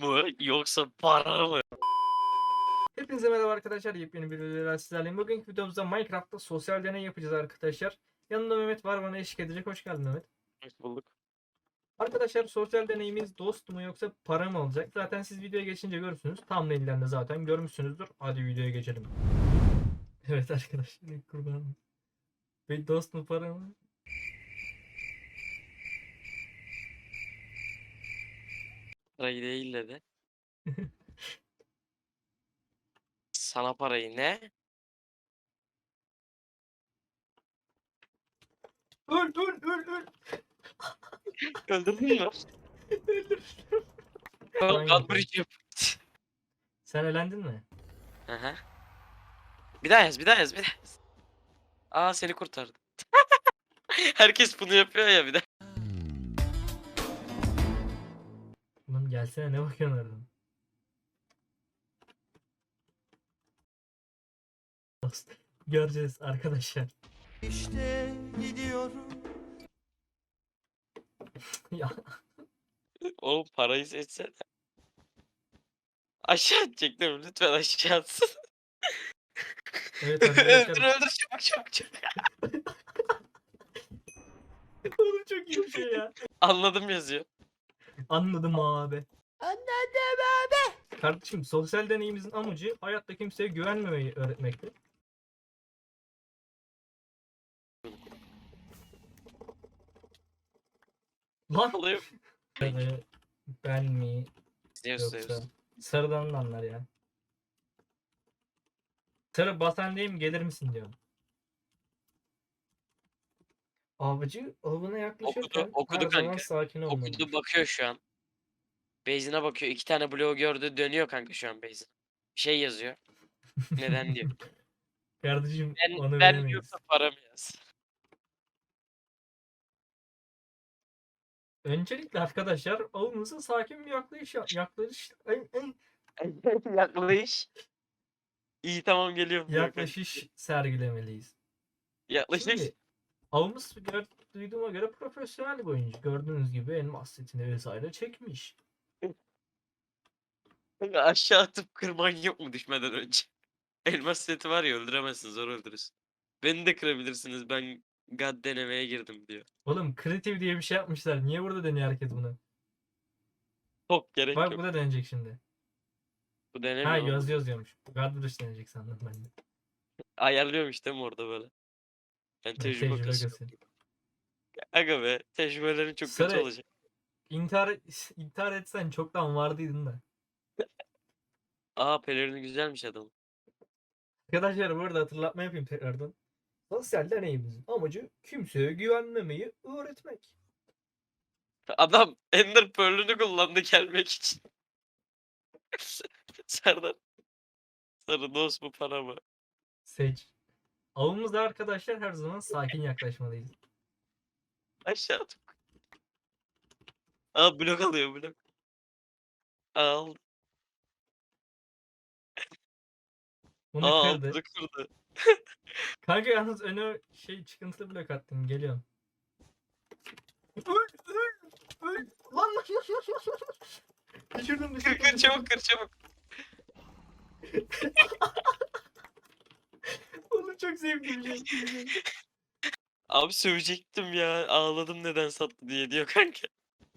mı yoksa para mı? Hepinize merhaba arkadaşlar. Yepyeni bir videoyla sizlerleyim. Bugünkü videomuzda Minecraft'ta sosyal deney yapacağız arkadaşlar. Yanımda Mehmet var bana eşlik edecek. Hoş geldin Mehmet. Hoş bulduk. Arkadaşlar sosyal deneyimiz dost mu yoksa para mı olacak? Zaten siz videoya geçince görürsünüz. Thumbnail'den de zaten görmüşsünüzdür. Hadi videoya geçelim. Evet arkadaşlar ilk kurban. Bir dost mu para mı? Parayı değil dedi. Sana parayı ne? Öl öl öl öl. Öldürdün mü? Öldür. Oğlum Aynen. Godbridge yap. Sen elendin mi? Aha. Bir daha yaz, bir daha yaz, bir daha yaz. Aa seni kurtardı. Herkes bunu yapıyor ya bir de. Gelsene ne bakıyorsun oradan? Göreceğiz arkadaşlar. İşte gidiyorum. ya Oğlum parayı seçsene. Aşağı atacak Lütfen aşağı atsın. evet öldür arkadaşlar. öldür çabuk çabuk çabuk. Oğlum çok iyi bir şey ya. Anladım yazıyor. Anladım abi. Anladım abi. Kardeşim sosyal deneyimizin amacı hayatta kimseye güvenmemeyi öğretmektir. Lan Oluyor. Sarı, ben mi İzliyoruz yoksa izliyoruz. sarıdan anlar ya. Sarı mi gelir misin diyorum. Avcı avına yaklaşırken okudu her zaman kanka. sakin olmalı. Okudu bakıyor şu an. Base'ine bakıyor. iki tane bloğu gördü. Dönüyor kanka şu an. Bir şey yazıyor. Neden diyor. Kardeşim Ben, onu ben veremeyiz. yoksa para mı yaz? Öncelikle arkadaşlar avımızın sakin bir yaklaşış yaklaşış ay- ay- Yaklaş. İyi tamam geliyorum. yaklaşış sergilemeliyiz. Yaklaş. Şimdi avımız gör- duyduğuma göre profesyonel bir oyuncu. Gördüğünüz gibi elmas setini vesaire çekmiş. Kanka aşağı atıp kırman yok mu düşmeden önce? Elmas seti var ya öldüremezsin zor öldürürsün. Beni de kırabilirsiniz ben God denemeye girdim diyor. Oğlum kreatif diye bir şey yapmışlar. Niye burada deniyor herkes bunu? Çok gerek Bak yok. bu da deneyecek şimdi. Bu Ha denemiyor. mu? yaz yazıyormuş. Godbrush deneyecek sandım ben de. Ayarlıyorum işte mi orada böyle. Ben tecrübe kasıyorum. kasıyor. Aga be tecrübelerin çok Sarı- kötü olacak. İntihar, intihar etsen çoktan vardıydın da. Aa pelerini güzelmiş adam. Arkadaşlar burada hatırlatma yapayım tekrardan. Sosyal deneyimimizin amacı kimseye güvenmemeyi öğretmek. Adam Ender Pearl'ünü kullandı gelmek için. Serdar. Sarı dost mu para mı? Seç. Avımızda arkadaşlar her zaman sakin yaklaşmalıyız. Aşağı at. Aa blok alıyor blok. Al. Bunu Aa kırdı. aldı kırdı. Kanka yalnız öne şey çıkıntılı blok attın. Geliyorum. Öl, öl, öl. Lan lan lan lan lan, lan. Düşürdüm Kır düşürdüm. kır çabuk kır çabuk. Oğlum çok şey. Abi sövecektim ya. Ağladım neden sattı diye diyor kanka.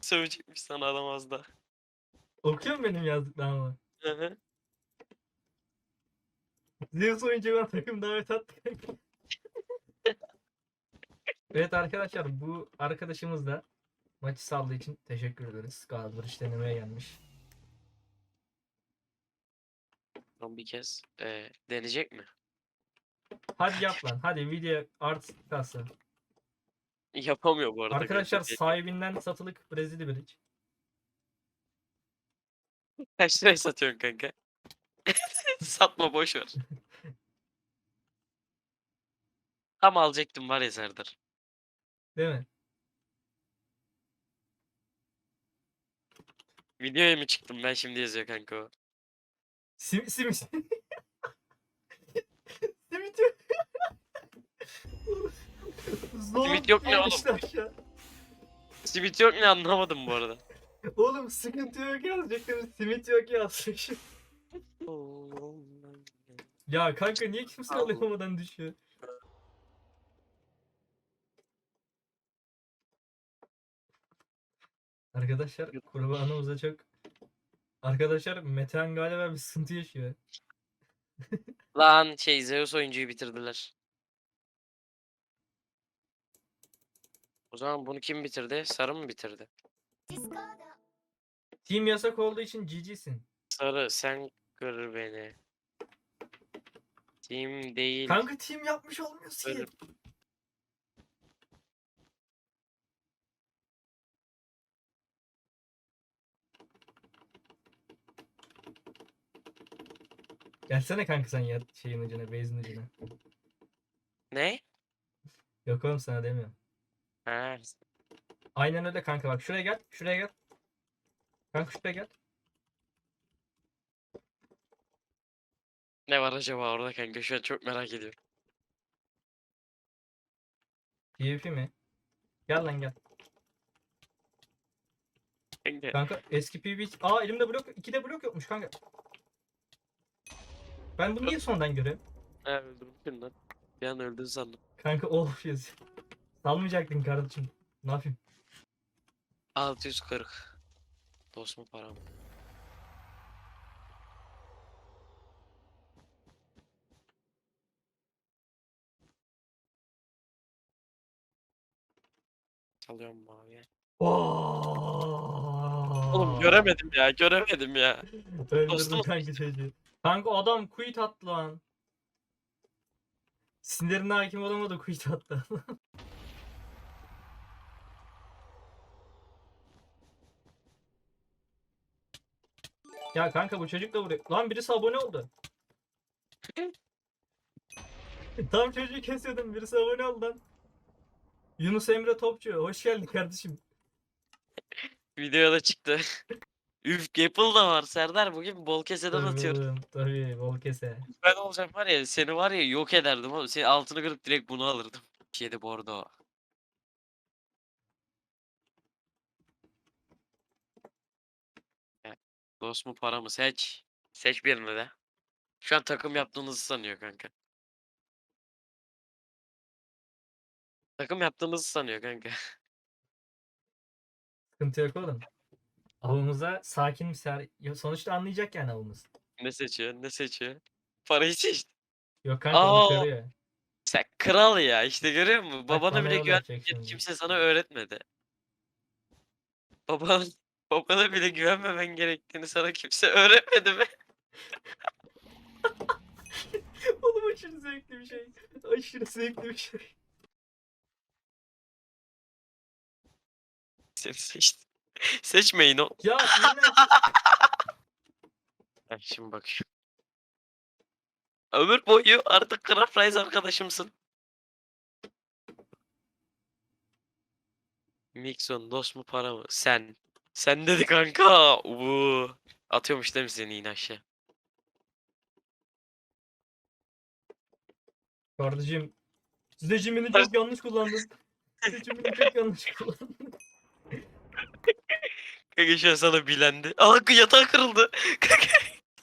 Sövecekmiş sana adam az da. Okuyor musun benim yazdıklarımı? Hı hı. Zeus oyuncu bana takım davet attı evet arkadaşlar bu arkadaşımız da maçı saldığı için teşekkür ederiz. Galatasaray denemeye gelmiş. Son bir kez. Ee, deneyecek mi? Hadi yap lan. Hadi video art kasa. Yapamıyor bu arada. Arkadaşlar Şey- sahibinden satılık Brezilya Bridge. Kaç liraya satıyorsun kanka? Satma boş ver. Tam alacaktım var ya Serdar. Değil mi? Videoya mı çıktım ben şimdi yazıyor kanka o. Sim sim sim. Simit yok. Zor Simit yok ne oğlum? Simit yok ne anlamadım bu arada. Oğlum sıkıntı yok yazacaktım. Simit yok yazmışım. Ya kanka niye kimse Allah. alamadan düşüyor? Arkadaşlar kurbanımıza çok... Arkadaşlar Metehan galiba bir sıkıntı yaşıyor. Lan şey Zeus oyuncuyu bitirdiler. O zaman bunu kim bitirdi? Sarı mı bitirdi? Team yasak olduğu için GG'sin. Sarı sen kır beni. Team değil. Kanka team yapmış olmuyorsun. Sarı. Gelsene kanka sen ya şeyin ucuna, base'in ucuna. Ne? Yok oğlum sana demiyorum. Ha. Aynen öyle kanka bak şuraya gel, şuraya gel. Kanka şuraya gel. Ne var acaba orada kanka? Şu an çok merak ediyorum. PvP mi? Gel lan gel. Kanka. Kanka eski PvP... Aa elimde blok, iki de blok yokmuş kanka. Ben bunu niye sonradan görüyorum? Ha öldürmüşsün lan. Bir an öldün sandım. Kanka of yazıyor. Salmayacaktın kardeşim. Ne yapayım? 640. Dost mu para mı? Salıyorum maviye. Oğlum Oğlum göremedim ya, göremedim ya. Öldürdüm Dostum. kanka çocuğu. Kanka adam quit attı lan. Sinirine hakim olamadı quit attı. ya kanka bu çocuk da vuruyor. Lan birisi abone oldu. Tam çocuğu kesiyordum birisi abone oldu lan. Yunus Emre Topçu hoş geldin kardeşim. Videoda çıktı. Üf Gapple da var Serdar bugün bol keseden atıyor. Tabii, Tabii bol kese. Ben olacağım var ya seni var ya yok ederdim oğlum. Senin altını kırıp direkt bunu alırdım. Şeyde bordo. Evet. Dost mu para mı seç. Seç birini de. Şu an takım yaptığınızı sanıyor kanka. Takım yaptığınızı sanıyor kanka. Sıkıntı yok oğlum. Avımıza sakin bir ser... Ya Sonuçta anlayacak yani avımız. Ne seçiyor ne seçiyor. Parayı seçti. Yok kanka onu. Sen kral ya işte görüyor musun? Babana bana bile yol kimse sana öğretmedi. Baban, babana bile güvenmemen gerektiğini sana kimse öğretmedi mi? Oğlum aşırı zevkli bir şey. Aşırı zevkli bir şey. Seni seçti. Seçmeyin o. Ya Ben şimdi bak. Ömür boyu artık Kral Rise arkadaşımsın. Mixon dost mu para mı? Sen. Sen dedi kanka. Uuu. Atıyormuş değil mi seni yine aşağı? Kardeşim seçimini çok yanlış kullandın. Seçimini çok yanlış kullandın. Kanka şu an sana bilendi. Aa yatağı kırıldı. Kanka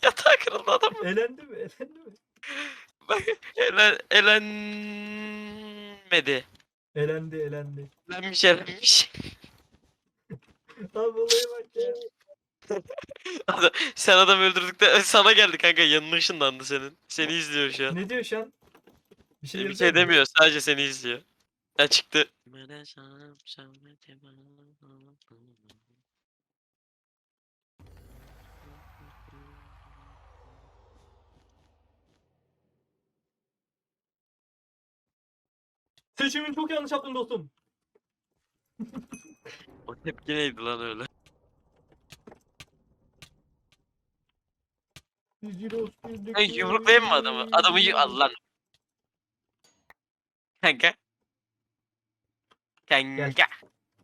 yatağı kırıldı adam. Elendi mi? Elendi mi? Elen, elenmedi. Elendi elendi. Elenmiş elenmiş. Abi olaya bak ya. Adam- Sen adam öldürdükte sana geldi kanka yanına ışınlandı senin. Seni izliyor şu an. Ne diyor şu an? Bir şey, Bir yazıyor şey demiyor sadece seni izliyor. Ha çıktı. Seçimini çok yanlış yaptın dostum. O tepki neydi lan öyle? Ben yumruklayayım mı adamı? Adamı yu- al lan. Kanka. Kanka.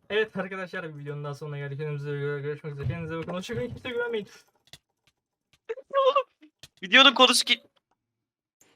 Evet arkadaşlar bir videonun daha sonuna geldik. Kendinize iyi bakın. görüşmek üzere. Kendinize bakın. Hoşçakalın. Kimse güvenmeyin. Videonun konusu ki...